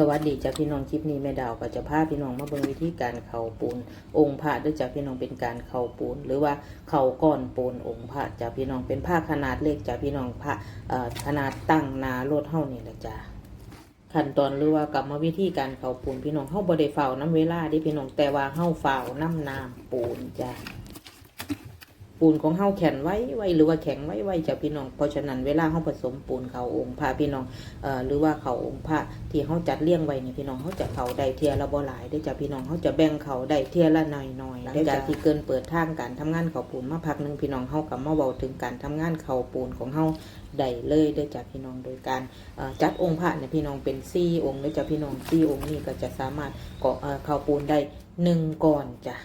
สวัสดีจ้าพี่น้องคลิปนี้แม่ดาวก็จะพาพี่น้องมาเบิ่งวิธีการเข่าปูน องค์พระด้วยจ้าพี่น้องเป็นการเข่าปูน หรือว่าเข่าก้อนปูนองค์พระจ้าพี่น้องเป็นผ้าขนาดเล็กจ้าพี่น้องพระขนาดตั้งนาโรถเท่านี่แหละจ้าขั้นตอนหรือว่ากรรมวิธีการเข่าปูนพี่น้องเฮาบ่ได้เฝ้าน้ำเวลาเดิพี่น้องแต่ว่าเฮาเฝ้าน้ำน้ำปูนจ้า ปูนของเฮาแข็งไว้ไว้หรือว่าแข็งไว้ไว้จ้ะพี่น้อง เพราะฉะนั้นเวลาเฮาผสมปูนเขาองค์พระพี่น้องเอ่อหรือว่าเขาองค์พระที่เฮาจัดเลี้ยงไว้นี่พี่น้องเฮาจะเขาได้เทียละบ่หลายได้อจ้ะพี่น้องเฮาจะแบ่งเขาได้เทียละหน่อยๆหลังจากที่เกินเปิดทางการทำงานเขาปูนมาพักหนึงพี่น้องเฮาก็มาเว้าถึงการทำงานเขาปูนของเฮาได้เลยเด้อจ้ะพี่น้องโดยการเอ่อจัดองค์พระเนี่ยพี่น้องเป็น4องค์เด้อจ้ะพี่น้อง4องค์นี่ก็จะสามารถเกาะเอ่อเขาปูนได้หนึ่งก้อนจ้ะ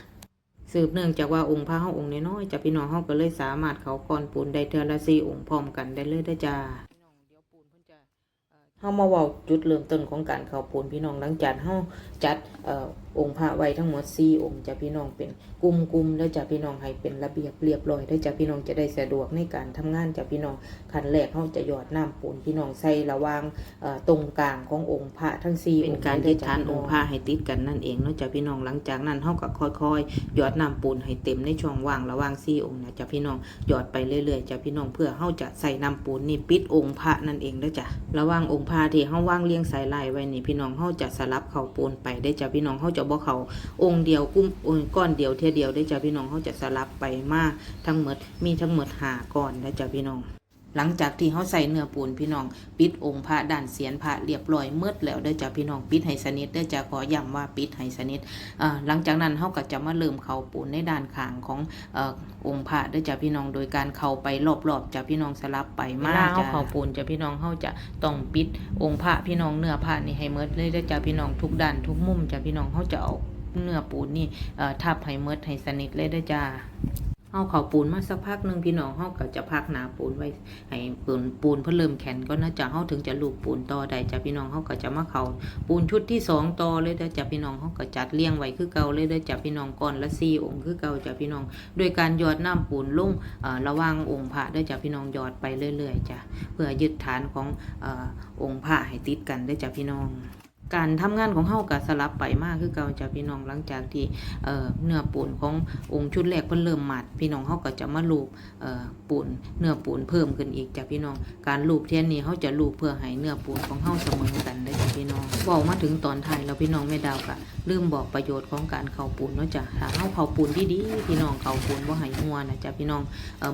สืบเนื่องจากว่าองค์พระเฮาองค์น้อยๆจ้ะพี่น้องเฮาก็เลยสามารถเขาก่อนปูนได้เทือละสี่องค์พร้อมกันได้เลยได้อจ้าเฮามาเว้าจุดเริ่มต้นของการเข้าปูนพี่น้องหลังจากเฮาจัดเอ่อองค์พระไว้ทั้งหมด4องค์จ้ะพี่น้องเป็นกลุ่มๆแล้วจ้ะพี่น้องให้เป็นระเบียบเรียบร้อยได้อจ้ะพี่น้องจะได้สะดวกในการทำงานจ้ะพี่น้องขั้นแรกเฮาจะหยอดน้ำปูนพี่น้องใส่ระหว่างเอ่อตรงกลางขององค์พระทั้ง4องค์เป็นการที่ฐานองค์พระให้ติดกันนั่นเองเนาะจ้ะพี่น้องหลังจากนั้นเฮาก็ค่อยๆ หยอดน้ำปูนให้เต็มในช่องว่างระหว่างซี่องค์นะจ้ะพี่น้องหยอดไปเรื่อยๆจ้ะพี่น้องเพื่อเฮาจะใส่น้ำปูนนี่ปิดองค์พระนั่นเองเด้อจ้ะระหว่างองค์พระที่เฮาว่างเรียงสายลายไว้นี่พี่น้องเฮาจะสลับเข้าปูนไปได้จ้ะพี่น้องเฮาจะบ่เข้าองค์เดียวกุ้มองค์ก้อนเดียวเทียเดียวได้จ้ะพี่น้องเฮาจะสลับไปมาทั้งหมดมีทั้งหมดหาก้อนได้จ้ะพี่น้อง หลังจากที่เขาใส่เนื้อปูนพี่น้องปิดองค์พระด้านเสียนพระเรียบร้อยเมืดแล้วเด้อจ้ะพี่น้องปิดให้สนิทเด้อจ้ะขอย้ำว่าปิดให้สนิทอ่าหลังจากนั้นเขาก็จะมาเริ่มเข้าปูนในด้านข้างของเอ่อองค์พระเด้อจ้ะพี่น้องโดยการเข้าไปรอบๆจ้ะพี่น้องสลับไปมาจ้ะเข้าปูนจ้ะพี่น้องเขาจะต้องปิดองค์พระพี่น้องเนื้อพระนี่ให้เมืดเลยเด้อจ้ะพี่น้องทุกด้านทุกมุมจ้ะพี่น้องเขาจะเอาเนื้อปูนนี่เอ่อทับให้เมืดให้สนิทเลยเด้อจ้า เอาเขาปูนมาสักพักหนึ่งพี่น้องเฮาก็จะพักหนาปูนไว้ให้ปูนปูนเพิ่นเริ่มแข็งก็น่าจะเฮาถึงจะลูกปูนต่อได้จ้ะพี่น้องเฮาก็จะมาเขาปูนชุดที่สองต่อเลยเด้อจ้ะพี่น้องเฮาก็จัดเรียงไว้คือเก่าเลยเด้อจ้ะพี่น้องก่อนละสี่องค์คือเก่าจ้ะพี่น้องโดยการหยอดน้ำปูนลงเอ่อระว่างองค์พระเด้อจ้ะพี่น้องหยอดไปเรื่อยๆจ้ะเพื่อยึดฐานของเอ่อองค์พระให้ติดกันเด้อจ้ะพี่น้อง การทำงานของเฮาก็สลับไปมากคือเก่าจะพี่น้องหลังจากที่เนื้อปูนขององค์ชุดแรกเพิ่นเริ่มหมัด พี่น้องเขาก็จะมาลูบปูนเนื้อปูนเพิ่มขึ้นอีกจ้ะพี่น้องการลูบเทียนนี้เขาจะลูบเพื่อให้เนื้อปูนของเฮาเสมอกันได้จ้ะพี่น้องบอกมาถึงตอนท้ายแล้วพี่น้องแม่ดาวก็ลืมบอกประโยชน์ของการเข่าปูนเนาะจ้ะถ้าเฮาเข่าปูนดีๆพี่น้องเข่าปูนบ่ให้หัวนะจ้ะพี่น้อง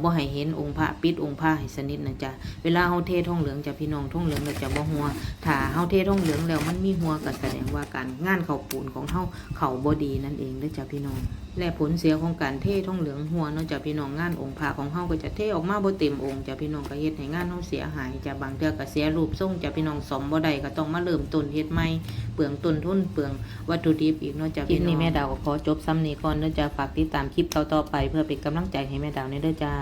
บ่ให้เห็นองค์พระปิดองค์พระให้สนิทนะจ้ะเวลาเฮาเทท่องเหลืองจ้ะพี่น้องท่องเหลืองก็จะบ่หัวถ้าเฮาเทท่องเหลืองแล้วมันมีหัวก็แสดงว่าการงานเข่าปูนของเฮาเข่าบ่ดีนั่นเองเด้อจ้ะพี่น้อง และผลเสียของการเทท่องเหลืองหัวเนาะจ้ะพี่น้องงานองค์พระของเฮาก็จะเทออกมาบ่เต็มองค์จ้ะพี่น้องก็เฮ็ดให้งานเฮาเสียหายจ้ะบางเทื่อก็เสียรูปทรงจ้ะพี่น้องสมบ่ได้ก็ต้องมาเริ่มต้นเฮ็ดใหม่เปลืองต้นทุนเปลืองวัตถุดิบอีกเนาะจ้ะพี่น้องคลิปนี้แม่ดาวก็ขอจบซ้ำนี้ก่อนเด้อจ้ะฝากติดตามคลิปต่อๆไป เพื่อเป็นกำลังใจให้แม่ดาวในเด้อจ้า